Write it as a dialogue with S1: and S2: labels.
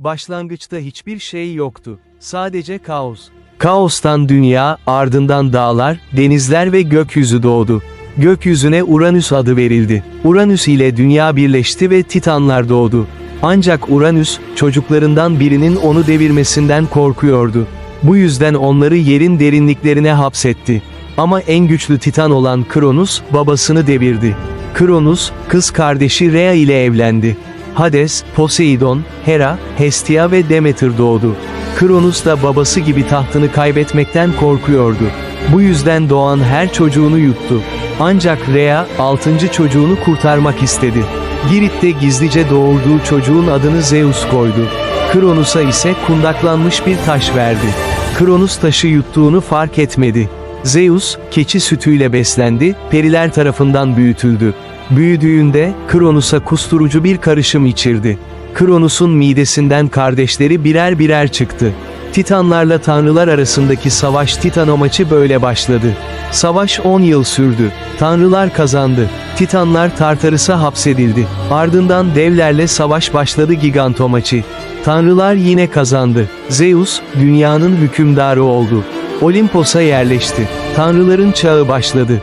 S1: Başlangıçta hiçbir şey yoktu. Sadece kaos. Kaostan dünya, ardından dağlar, denizler ve gökyüzü doğdu. Gökyüzüne Uranüs adı verildi. Uranüs ile dünya birleşti ve Titanlar doğdu. Ancak Uranüs, çocuklarından birinin onu devirmesinden korkuyordu. Bu yüzden onları yerin derinliklerine hapsetti. Ama en güçlü Titan olan Kronos, babasını devirdi. Kronos, kız kardeşi Rhea ile evlendi. Hades, Poseidon, Hera, Hestia ve Demeter doğdu. Kronos da babası gibi tahtını kaybetmekten korkuyordu. Bu yüzden doğan her çocuğunu yuttu. Ancak Rhea, altıncı çocuğunu kurtarmak istedi. Girit'te gizlice doğurduğu çocuğun adını Zeus koydu. Kronos'a ise kundaklanmış bir taş verdi. Kronos taşı yuttuğunu fark etmedi. Zeus, keçi sütüyle beslendi, periler tarafından büyütüldü. Büyüdüğünde, Kronos'a kusturucu bir karışım içirdi. Kronos'un midesinden kardeşleri birer birer çıktı. Titanlarla tanrılar arasındaki savaş Titano maçı böyle başladı. Savaş 10 yıl sürdü. Tanrılar kazandı. Titanlar Tartarıs'a hapsedildi. Ardından devlerle savaş başladı Giganto maçı. Tanrılar yine kazandı. Zeus, dünyanın hükümdarı oldu. Olimpos'a yerleşti. Tanrıların çağı başladı.